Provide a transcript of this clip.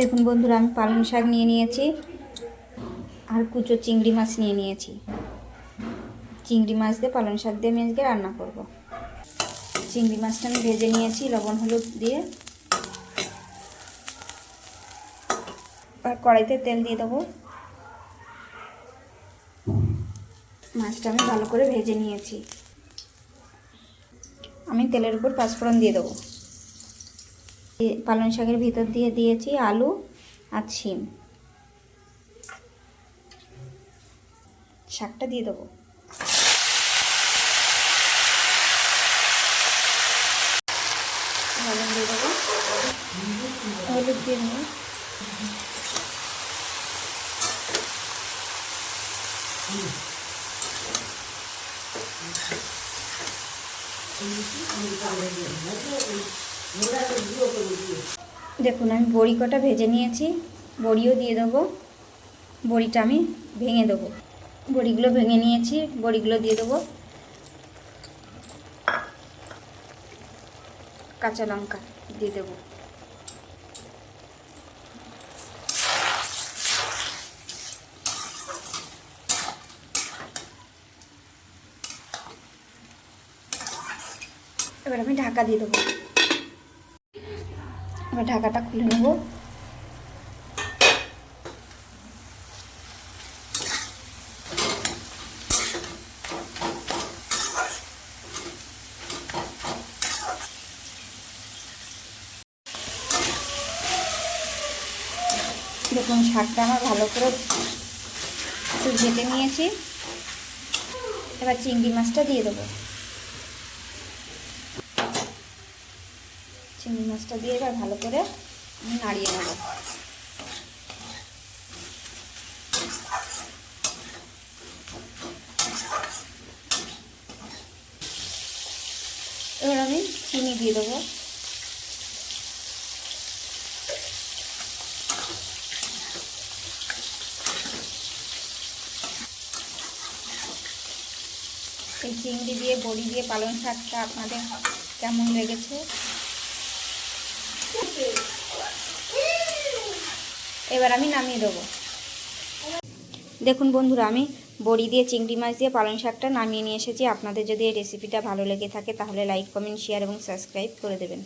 দেখুন বন্ধুরা, আমি পালং শাক নিয়ে নিয়েছি আর কুচো চিংড়ি মাছ নিয়ে নিয়েছি। চিংড়ি মাছ দিয়ে, পালং শাক দিয়ে আমি আজকে রান্না করব। চিংড়ি মাছটা আমি ভেজে নিয়েছি, লবণ, হলুদ দিয়ে। আর কড়াইতে তেল দিয়ে দেবো। মাছটা আমি ভালো করে ভেজে নিয়েছি। আমি তেলের উপর পাঁচফোড়ন দিয়ে দেবো। পালং শাকের ভিতর দিয়ে দিয়েছি আলু আর শিম। শাকটা দিয়ে দেবো। লবণ দিয়ে দেবো। হলুদ দিয়ে দেবো। দেখুন, আমি বড়ি কটা ভেজে নিয়েছি। বড়িও দিয়ে দেবো। বড়িটা আমি ভেঙে দেবো। বড়িগুলো ভেঙে নিয়েছি, বড়িগুলো দিয়ে দেবো। কাঁচা লঙ্কা দিয়ে দেবো। এবার আমি ঢাকা দিয়ে দেবো। এবার ঢাকাটা খুলে নেব। দেখুন, শাকটা আমার ভালো করে একটু ঘেটে নিয়েছি। এবার চিংড়ি মাছটা দিয়ে দেবো। চিংড়ি মাছটা দিয়ে এবার ভালো করে নাড়িয়ে নেব। এবার আমি চিনি দিয়ে দেবো। এই চিংড়ি দিয়ে বড়ি দিয়ে পালং শাকটা আপনাদের কেমন লেগেছে? এবার আমি নামিয়ে দেবো। দেখুন বন্ধুরা, আমি বড়ি দিয়ে, চিংড়ি মাছ দিয়ে পালং শাকটা নামিয়ে নিয়ে এসেছি। আপনাদের যদি এই রেসিপিটা ভালো লেগে থাকে, তাহলে লাইক কমেন্ট শেয়ার এবং সাবস্ক্রাইব করে দেবেন।